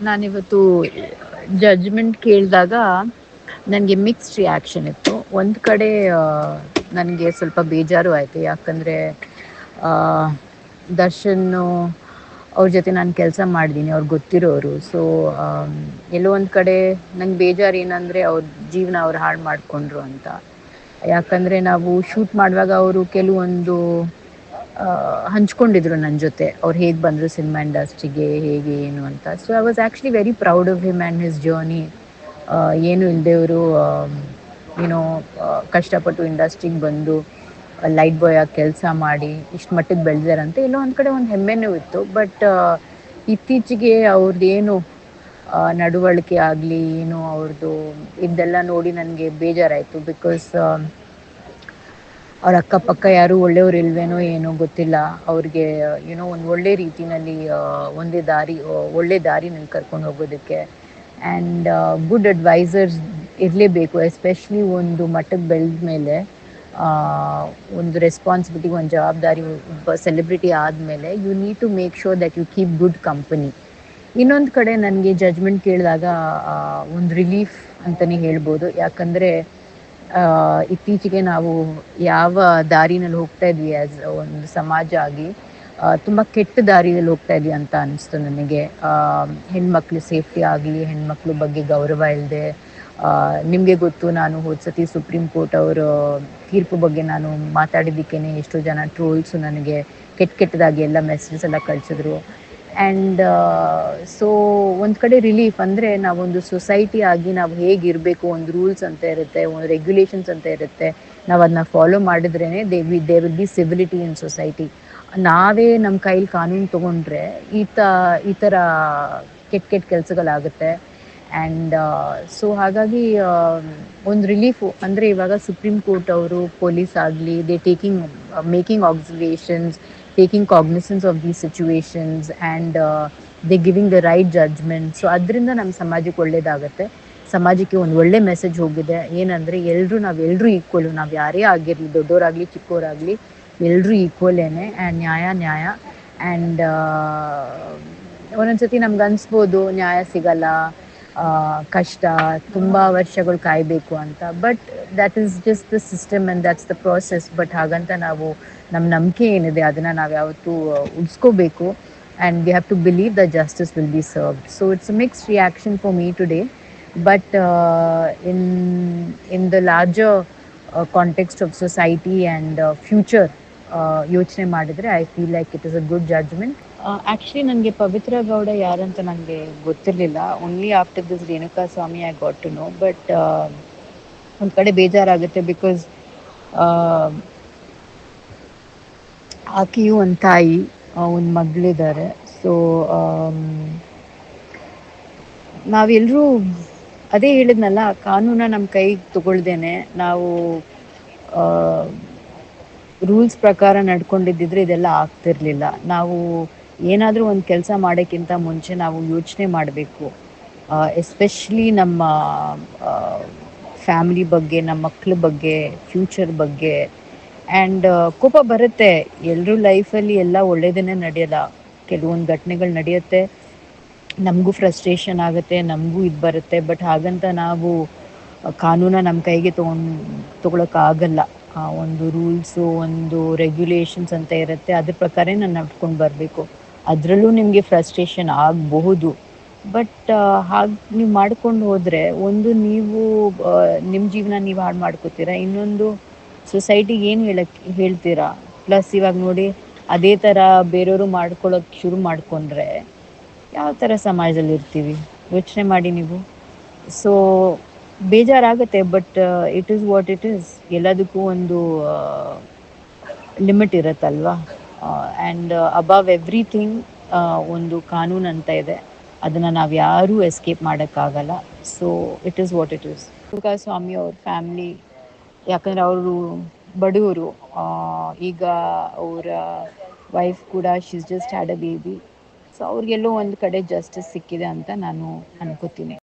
ನಾನಿವತ್ತು ಜಡ್ಜ್ಮೆಂಟ್ ಕೇಳಿದಾಗ ನನಗೆ ಮಿಕ್ಸ್ಡ್ ರಿಯಾಕ್ಷನ್ ಇತ್ತು. ಒಂದು ಕಡೆ ನನಗೆ ಸ್ವಲ್ಪ ಬೇಜಾರು ಆಯಿತು. ಯಾಕಂದರೆ ದರ್ಶನ್ ಅವ್ರ ಜೊತೆ ನಾನು ಕೆಲಸ ಮಾಡಿದ್ದೀನಿ ಅವ್ರು ಗೊತ್ತಿರೋರು. ಸೊ ಎಲ್ಲೋ ಒಂದು ಕಡೆ ನಂಗೆ ಬೇಜಾರು ಏನಂದರೆ ಅವ್ರ ಜೀವನ ಅವ್ರು ಹಾಳು ಮಾಡಿಕೊಂಡ್ರು ಅಂತ. ಯಾಕಂದರೆ ನಾವು ಶೂಟ್ ಮಾಡುವಾಗ ಅವರು ಕೆಲವೊಂದು ಹಂಚ್ಕೊಂಡಿದ್ರು ನನ್ನ ಜೊತೆ. ಅವ್ರು ಹೇಗೆ ಬಂದರು ಸಿನಿಮಾ ಇಂಡಸ್ಟ್ರಿಗೆ ಹೇಗೆ, ಏನು ಅಂತ. So I was actually very proud of him and his journey ಏನು ಇಲ್ಲದೆವರು ಏನೋ ಕಷ್ಟಪಟ್ಟು ಇಂಡಸ್ಟ್ರಿಗೆ ಬಂದು ಲೈಟ್ ಬಾಯ್ ಆಗಿ ಕೆಲಸ ಮಾಡಿ, ಇಷ್ಟು ಮಟ್ಟಿಗೆ ಬೆಳೆದಾರಂತೆ ಎಲ್ಲೋ ಒಂದು ಕಡೆ ಒಂದು ಹೆಮ್ಮೆನೂ ಇತ್ತು. ಬಟ್ ಇತ್ತೀಚೆಗೆ ಅವ್ರದ್ದು ಏನು ನಡವಳಿಕೆ ಆಗಲಿ, ಏನು ಅವ್ರದ್ದು ಇದೆಲ್ಲ ನೋಡಿ ನನಗೆ ಬೇಜಾರಾಯಿತು. ಬಿಕಾಸ್ ಅವ್ರ ಅಕ್ಕಪಕ್ಕ ಯಾರು ಒಳ್ಳೆಯವ್ರು ಇಲ್ವೇನೋ ಏನೋ ಗೊತ್ತಿಲ್ಲ. ಅವ್ರಿಗೆ ಏನೋ ಒಂದು ಒಳ್ಳೆ ರೀತಿಯಲ್ಲಿ ಒಂದೇ ದಾರಿ ಒಳ್ಳೆ ದಾರಿನಲ್ಲಿ ಕರ್ಕೊಂಡು ಹೋಗೋದಕ್ಕೆ. ಆ್ಯಂಡ್ ಗುಡ್ ಅಡ್ವೈಸರ್ಸ್ ಇರಲೇಬೇಕು ಎಸ್ಪೆಷಲಿ ಒಂದು ಮಟ್ಟಕ್ಕೆ ಬೆಳೆದ ಮೇಲೆ ಒಂದು ರೆಸ್ಪಾನ್ಸಿಬಿಲಿಟಿ ಒಂದು ಜವಾಬ್ದಾರಿ, ಒಬ್ಬ ಸೆಲೆಬ್ರಿಟಿ ಆದಮೇಲೆ you need to make sure that you keep good company ಇನ್ನೊಂದು ಕಡೆ ನನಗೆ ಜಜ್ಮೆಂಟ್ ಕೇಳಿದಾಗ ಒಂದು ರಿಲೀಫ್ ಅಂತಲೇ ಹೇಳ್ಬೋದು. ಯಾಕಂದರೆ ಇತ್ತೀಚೆಗೆ ನಾವು ಯಾವ ದಾರಿನಲ್ಲಿ ಹೋಗ್ತಾ ಇದ್ವಿ ಆ್ಯಸ್ ಒಂದು ಸಮಾಜ ಆಗಿ ತುಂಬ ಕೆಟ್ಟ ದಾರಿಯಲ್ಲಿ ಹೋಗ್ತಾ ಇದ್ವಿ ಅಂತ ಅನಿಸ್ತು ನನಗೆ. ಹೆಣ್ಮಕ್ಳು ಸೇಫ್ಟಿ ಆಗಲಿ, ಹೆಣ್ಮಕ್ಳ ಬಗ್ಗೆ ಗೌರವ ಇಲ್ಲದೆ ನಿಮಗೆ ಗೊತ್ತು ನಾನು ಹೋದ ಸತಿ ಸುಪ್ರೀಂ ಕೋರ್ಟ್ ಅವರ ತೀರ್ಪು ಬಗ್ಗೆ ನಾನು ಮಾತಾಡಿದ್ದಕ್ಕೇ ಎಷ್ಟೋ ಜನ ಟ್ರೋಲ್ಸು ನನಗೆ ಕೆಟ್ಟ ಕೆಟ್ಟದಾಗಿ ಎಲ್ಲ ಮೆಸೇಜಸ್ ಎಲ್ಲ ಕಳಿಸಿದ್ರು. ಆ್ಯಂಡ್ ಸೊ ಒಂದು ಕಡೆ ರಿಲೀಫ್ ಅಂದರೆ ನಾವೊಂದು ಸೊಸೈಟಿ ಆಗಿ ನಾವು ಹೇಗಿರಬೇಕು, ಒಂದು ರೂಲ್ಸ್ ಅಂತ ಇರುತ್ತೆ, ಒಂದು ರೆಗ್ಯುಲೇಷನ್ಸ್ ಅಂತ ಇರುತ್ತೆ ನಾವು ಅದನ್ನ follow ಮಾಡಿದ್ರೇ they we they will be civility in society ನಾವೇ ನಮ್ಮ ಕೈಲಿ ಕಾನೂನು ತೊಗೊಂಡ್ರೆ ಈ ತ ಈ ಥರ ಕೆಟ್ಟ ಕೆಟ್ಟ ಕೆಲಸಗಳಾಗುತ್ತೆ ಆ್ಯಂಡ್ ಸೊ ಹಾಗಾಗಿ ಒಂದು ರಿಲೀಫು ಅಂದರೆ ಇವಾಗ ಸುಪ್ರೀಂ ಕೋರ್ಟ್ ಅವರು ಪೊಲೀಸ್ ಆಗಲಿ they taking making observations taking cognisance of these situations and they giving the right judgement so ಅದರಿಂದ ನಮ್ಮ ಸಮಾಜಕ್ಕೆ ಒಳ್ಳೇದಾಗುತ್ತೆ. ಸಮಾಜಕ್ಕೆ ಒಂದು ಒಳ್ಳೆ ಮೆಸೇಜ್ ಹೋಗಿದೆ. ಏನಂದರೆ ಎಲ್ಲರೂ ನಾವೆಲ್ಲರೂ ಈಕ್ವಲು ನಾವು ಯಾರೇ ಆಗಿರಲಿ ದೊಡ್ಡವರಾಗಲಿ ಚಿಕ್ಕವರಾಗಲಿ ಎಲ್ಲರೂ ಈಕ್ವಲೇನೆ ಆ್ಯಂಡ್ ನ್ಯಾಯ ನ್ಯಾಯ ಆ್ಯಂಡ್ ಒಂದೊಂದು ಸತಿ ನಮ್ಗೆ ಅನಿಸ್ಬೋದು, ನ್ಯಾಯ ಸಿಗಲ್ಲ ಕಷ್ಟ, ತುಂಬ ವರ್ಷಗಳು ಕಾಯಬೇಕು ಅಂತ. But that is just the system and that's the process but ಹಾಗಂತ ನಾವು ನಮ್ಮ ನಂಬಿಕೆ ಏನಿದೆ, ಅದನ್ನು ನಾವು ಯಾವತ್ತೂ ಉಳಿಸ್ಕೋಬೇಕು. And we have to believe the justice will be served so it's mix reaction for me today but in in the larger context of society and future ಯೋಚನೆ ಮಾಡಿದರೆ I feel like it is a good judgement actually ನನಗೆ ಪವಿತ್ರ ಗೌಡ ಯಾರಂತ ನನಗೆ ಗೊತ್ತಿರಲಿಲ್ಲ. Only after this Renuka Swamy I got to know but ಒಂದು ಕಡೆ ಬೇಜಾರಾಗುತ್ತೆ because ಆಕೆಯು ಒಂದು ತಾಯಿ ಒಂದು ಮಗಳಿದ್ದಾರೆ ಸೊ ನಾವೆಲ್ಲರೂ ಅದೇ ಹೇಳಿದ್ನಲ್ಲ, ಕಾನೂನ ನಮ್ಮ ಕೈಗೆ ತಗೊಳ್ದೇನೆ. ನಾವು ರೂಲ್ಸ್ ಪ್ರಕಾರ ನಡ್ಕೊಂಡಿದ್ದಿದ್ರೆ ಇದೆಲ್ಲ ಆಗ್ತಿರ್ಲಿಲ್ಲ. ನಾವು ಏನಾದರೂ ಒಂದು ಕೆಲಸ ಮಾಡೋಕ್ಕಿಂತ ಮುಂಚೆ ನಾವು ಯೋಚನೆ ಮಾಡಬೇಕು. ಎಸ್ಪೆಷಲಿ ನಮ್ಮ ಫ್ಯಾಮಿಲಿ ಬಗ್ಗೆ, ನಮ್ಮ ಮಕ್ಳ ಬಗ್ಗೆ ಫ್ಯೂಚರ್ ಬಗ್ಗೆ. ಆ್ಯಂಡ್ ಕೋಪ ಬರುತ್ತೆ. ಎಲ್ಲರೂ ಲೈಫಲ್ಲಿ ಎಲ್ಲ ಒಳ್ಳೆಯದನ್ನೇ ನಡೆಯಲ್ಲ. ಕೆಲವೊಂದು ಘಟನೆಗಳು ನಡೆಯುತ್ತೆ. ನಮಗೂ ಫ್ರಸ್ಟ್ರೇಷನ್ ಆಗುತ್ತೆ, ನಮಗೂ ಇದು ಬರುತ್ತೆ. ಬಟ್ ಹಾಗಂತ ನಾವು ಕಾನೂನ ನಮ್ಮ ಕೈಗೆ ತೊಗೊಂಡು ತೊಗೊಳಕ್ಕಾಗಲ್ಲ ಒಂದು ರೂಲ್ಸು ಒಂದು ರೆಗ್ಯುಲೇಷನ್ಸ್ ಅಂತ ಇರುತ್ತೆ. ಅದ್ರ ಪ್ರಕಾರ ನಾನು ನಡ್ಕೊಂಡು ಬರಬೇಕು. ಅದರಲ್ಲೂ ನಿಮಗೆ ಫ್ರಸ್ಟ್ರೇಷನ್ ಆಗಬಹುದು. ಬಟ್ ಹಾಗೆ ನೀವು ಮಾಡ್ಕೊಂಡು ಹೋದರೆ, ಒಂದು ನೀವು ನಿಮ್ಮ ಜೀವನ ನೀವು ಹಾಳು ಮಾಡ್ಕೋತೀರಾ? ಇನ್ನೊಂದು ಸೊಸೈಟಿಗೆ ಏನು ಹೇಳಕ್ಕೆ ಹೇಳ್ತೀರಾ? ಪ್ಲಸ್ ಇವಾಗ ನೋಡಿ, ಅದೇ ಥರ ಬೇರೆಯವರು ಮಾಡ್ಕೊಳ್ಳೋಕೆ ಶುರು ಮಾಡಿಕೊಂಡ್ರೆ, ಯಾವ ಥರ ಸಮಾಜದಲ್ಲಿ ಇರ್ತೀವಿ? ಯೋಚನೆ ಮಾಡಿ ನೀವು. ಸೊ ಬೇಜಾರಾಗುತ್ತೆ but it is what it is ಎಲ್ಲದಕ್ಕೂ ಒಂದು ಲಿಮಿಟ್ ಇರುತ್ತಲ್ವಾ? ಆ್ಯಂಡ್ ಅಬವ್ ಎವ್ರಿಥಿಂಗ್ ಒಂದು ಕಾನೂನು ಅಂತ ಇದೆ. ಅದನ್ನು ನಾವು ಯಾರೂ ಎಸ್ಕೇಪ್ ಮಾಡೋಕ್ಕಾಗಲ್ಲ. So it is what it is Swamy ಅವ್ರ ಫ್ಯಾಮಿಲಿ ಯಾಕಂದರೆ ಅವರು ಬಡವರು ಈಗ ಅವರ ವೈಫ್ ಕೂಡ she's just had a baby so ಅವ್ರಿಗೆಲ್ಲೋ ಒಂದು ಕಡೆ ಜಸ್ಟಿಸ್ ಸಿಕ್ಕಿದೆ ಅಂತ ನಾನು ಅನ್ಕೋತೀನಿ.